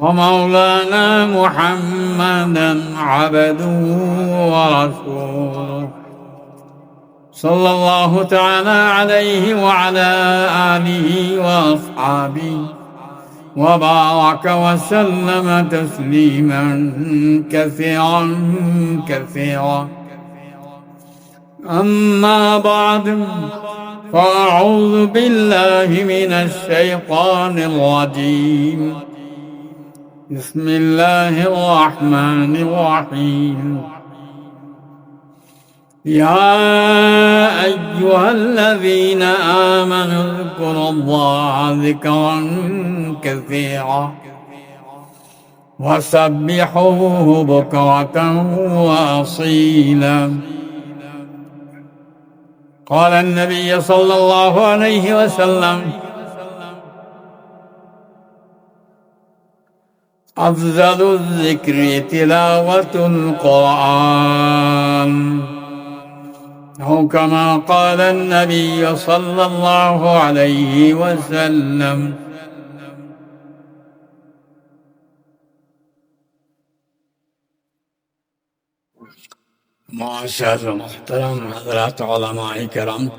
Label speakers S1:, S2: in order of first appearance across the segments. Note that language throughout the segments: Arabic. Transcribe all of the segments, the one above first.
S1: ومولانا محمدا عبده ورسوله. صلى الله تعالى عليه وعلى آله وأصحابه وبارك وسلم تسليما كثيرا كثيرا. أما بعد فأعوذ بالله من الشيطان الرجيم. بسم الله الرحمن الرحيم. يا أيها الذين آمنوا اذكروا الله ذكرا كثيرا وسبحوه بكرة وأصيلا. قال النبي صلى الله عليه وسلم أفضل الذكر تلاوة القرآن. أو كما قال النبي صلى الله عليه وسلم. معاشر محترم حضرات علماء کرام.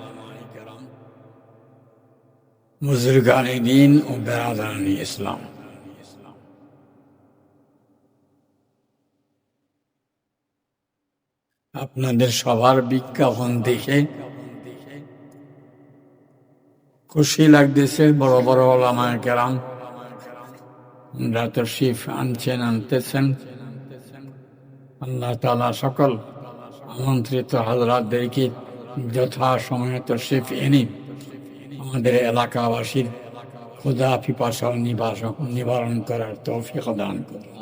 S1: بزرگان دین و برادران اسلام. আপনাদের সবার বিজ্ঞাপন দেখে খুশি লাগতেছে বড় বড় ওলামায় কেরাম। শিফ আনছেন, আনতেছেন। আল্লাহ তালা সকল আমন্ত্রিত হাজরাতদেরকে যথা সময়ে শিফ এনে আমাদের এলাকাবাসীর ক্ষুদা পিপাসা নিবারণ করার তৌফিক দান করুন।